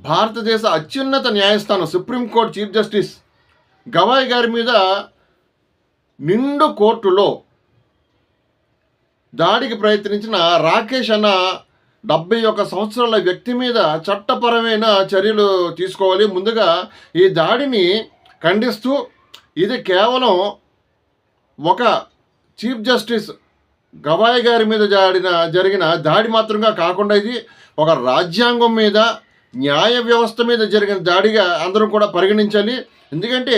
భారతదేశ అత్యున్నత న్యాయస్థానం సుప్రీంకోర్టు చీఫ్ జస్టిస్ గవాయ్ గారి మీద నిండు కోర్టులో దాడికి ప్రయత్నించిన రాకేష్ అన్న డెబ్బై ఒక సంవత్సరాల వ్యక్తి మీద చట్టపరమైన చర్యలు తీసుకోవాలి. ముందుగా ఈ దాడిని ఖండిస్తూ ఇది కేవలం ఒక చీఫ్ జస్టిస్ గవాయ్ గారి మీద జాడిన జరిగిన దాడి మాత్రంగా కాకుండా ఇది ఒక రాజ్యాంగం మీద న్యాయ వ్యవస్థ మీద జరిగిన దాడిగా అందరం కూడా పరిగణించాలి. ఎందుకంటే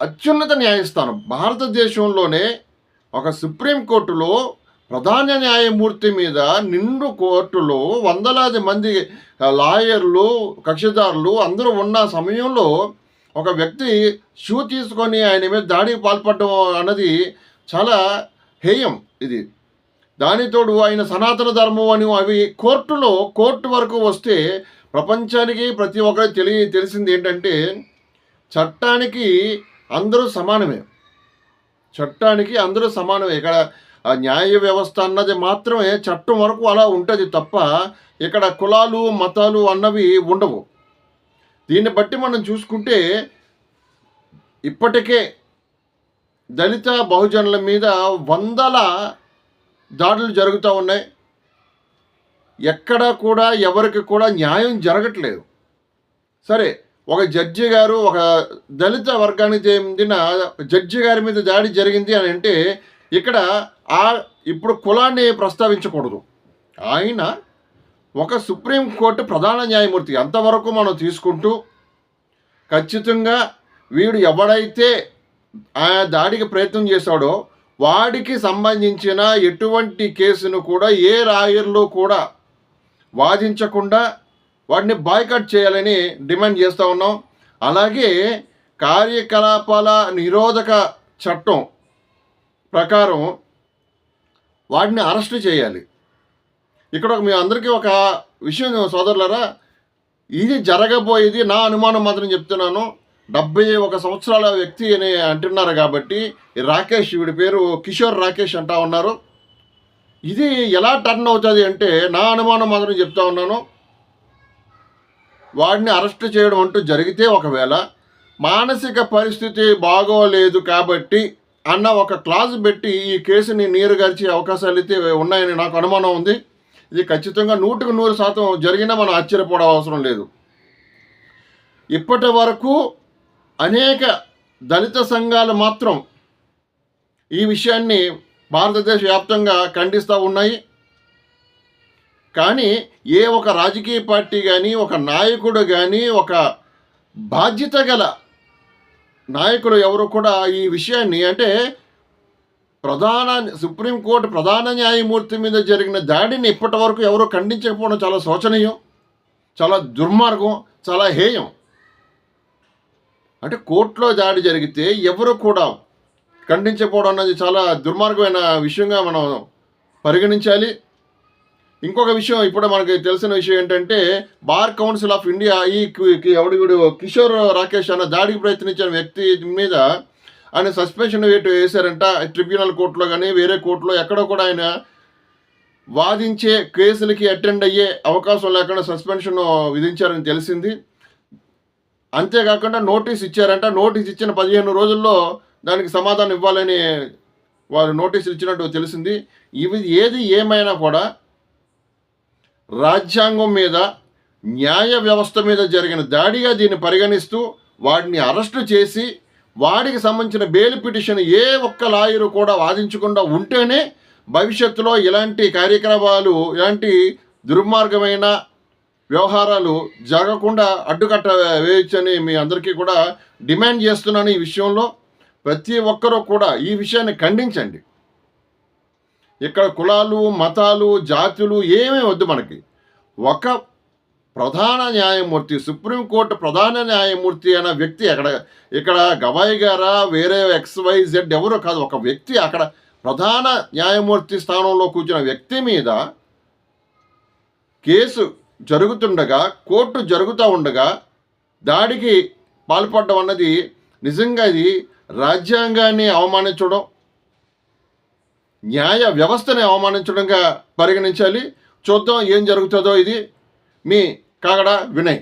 అత్యున్నత న్యాయస్థానం భారతదేశంలోనే ఒక సుప్రీంకోర్టులో ప్రధాన న్యాయమూర్తి మీద నిండు కోర్టులో వందలాది మంది లాయర్లు కక్షిదారులు అందరూ ఉన్న సమయంలో ఒక వ్యక్తి షూ తీసుకొని ఆయన మీద దాడికి పాల్పడడం అన్నది చాలా హేయం ఇది. దానితోడు ఆయన సనాతన ధర్మం అని అవి కోర్టులో కోర్టు వరకు వస్తే ప్రపంచానికి ప్రతి ఒక్కరికి తెలియ తెలిసింది ఏంటంటే చట్టానికి అందరూ సమానమే. చట్టానికి అందరూ సమానమే. ఇక్కడ ఆ న్యాయ వ్యవస్థ అన్నది మాత్రమే చట్టం వరకు అలా ఉంటుంది తప్ప ఇక్కడ కులాలు మతాలు అన్నవి ఉండవు. దీన్ని బట్టి మనం చూసుకుంటే ఇప్పటికే దళిత బహుజనుల మీద వందల దాడులు జరుగుతూ ఉన్నాయి. ఎక్కడా కూడా ఎవరికి కూడా న్యాయం జరగట్లేదు. సరే ఒక జడ్జి గారు ఒక దళిత వర్గానికి చెందిన జడ్జి గారి మీద దాడి జరిగింది అని అంటే ఇక్కడ ఆ ఇప్పుడు కులాన్ని ప్రస్తావించకూడదు. ఆయన ఒక సుప్రీంకోర్టు ప్రధాన న్యాయమూర్తి. అంతవరకు మనం తీసుకుంటూ ఖచ్చితంగా వీడు ఎవడైతే ఆ దాడికి ప్రయత్నం చేశాడో వాడికి సంబంధించిన ఎటువంటి కేసును కూడా ఏ రాయర్లు కూడా వాదించకుండా వాడిని బాయ్కట్ చేయాలని డిమాండ్ చేస్తూ ఉన్నాం. అలాగే కార్యకలాపాల నిరోధక చట్టం ప్రకారం వాడిని అరెస్ట్ చేయాలి. ఇక్కడ ఒక మీ అందరికీ ఒక విషయం సోదరులరా ఇది జరగబోయేది నా అనుమానం మాత్రం చెప్తున్నాను. డెబ్బై ఒక సంవత్సరాల వ్యక్తి అని అంటున్నారు కాబట్టి రాకేష్ వీడి పేరు కిషోర్ రాకేష్ అంటా ఉన్నారు. ఇది ఎలా టర్న్ అవుతుంది అంటే నా అనుమానం మాత్రం చెప్తా ఉన్నాను. వాడిని అరెస్ట్ చేయడం అంటూ జరిగితే ఒకవేళ మానసిక పరిస్థితి బాగోలేదు కాబట్టి అన్న ఒక క్లాజ్ పెట్టి ఈ కేసుని నీరుగార్చే అవకాశాలు అయితే ఉన్నాయని నాకు అనుమానం ఉంది. ఇది ఖచ్చితంగా నూటికి నూరు శాతం జరిగినా మనం ఆశ్చర్యపోవడం అవసరం లేదు. ఇప్పటి వరకు అనేక దళిత సంఘాలు మాత్రం ఈ విషయాన్ని భారతదేశ వ్యాప్తంగా ఖండిస్తూ ఉన్నాయి. కానీ ఏ ఒక రాజకీయ పార్టీ కానీ ఒక నాయకుడు కానీ ఒక బాధ్యత గల నాయకులు ఎవరు కూడా ఈ విషయాన్ని అంటే ప్రధాన సుప్రీంకోర్టు ప్రధాన న్యాయమూర్తి మీద జరిగిన దాడిని ఇప్పటి వరకు ఎవరు ఖండించకపోవడం చాలా శోచనీయం చాలా దుర్మార్గం చాలా హేయం. అంటే కోర్టులో దాడి జరిగితే ఎవరు కూడా ఖండించకపోవడం అన్నది చాలా దుర్మార్గమైన విషయంగా మనం పరిగణించాలి. ఇంకొక విషయం ఇప్పుడు మనకి తెలిసిన విషయం ఏంటంటే బార్ కౌన్సిల్ ఆఫ్ ఇండియా ఈ కి- ఎవడు కిషోర్ రాకేష్ అన్న దాడికి ప్రయత్నించిన వ్యక్తి మీద ఆయన సస్పెన్షన్ వేటు వేశారంట. ట్రిబ్యునల్ కోర్టులో కానీ వేరే కోర్టులో ఎక్కడో కూడా ఆయన వాదించే కేసులకి అటెండ్ అయ్యే అవకాశం లేకుండా సస్పెన్షన్ విధించారని తెలిసింది. అంతేకాకుండా నోటీస్ ఇచ్చారంట. నోటీస్ ఇచ్చిన పదిహేను రోజుల్లో దానికి సమాధానం ఇవ్వాలని వారు నోటీసులు ఇచ్చినట్టు తెలిసింది. ఇవి ఏది ఏమైనా కూడా రాజ్యాంగం మీద న్యాయ వ్యవస్థ మీద జరిగిన దాడిగా దీన్ని పరిగణిస్తూ వాడిని అరెస్టు చేసి వాడికి సంబంధించిన బెయిల్ పిటిషన్ ఏ ఒక్క లాయరు కూడా వాదించకుండా ఉంటేనే భవిష్యత్తులో ఇలాంటి కార్యక్రమాలు ఇలాంటి దుర్మార్గమైన వ్యవహారాలు జరగకుండా అడ్డుకట్ట వేయొచ్చని మీ అందరికీ కూడా డిమాండ్ చేస్తున్నాను ఈ విషయంలో. ప్రతి ఒక్కరూ కూడా ఈ విషయాన్ని ఖండించండి. ఇక్కడ కులాలు మతాలు జాతులు ఏమీ వద్దు మనకి. ఒక ప్రధాన న్యాయమూర్తి సుప్రీంకోర్టు ప్రధాన న్యాయమూర్తి అనే వ్యక్తి అక్కడ ఇక్కడ గవాయి గారా వేరే ఎక్స్వై జెడ్ ఎవరో కాదు ఒక వ్యక్తి అక్కడ ప్రధాన న్యాయమూర్తి స్థానంలో కూర్చున్న వ్యక్తి మీద కేసు జరుగుతుండగా కోర్టు జరుగుతూ ఉండగా దాడికి పాల్పడడం అన్నది నిజంగా ఇది రాజ్యాంగాన్ని అవమానించడం న్యాయ వ్యవస్థని అవమానించడంగా పరిగణించాలి. చూద్దాం ఏం జరుగుతుందో ఇది. మీ కాగడ వినయ్.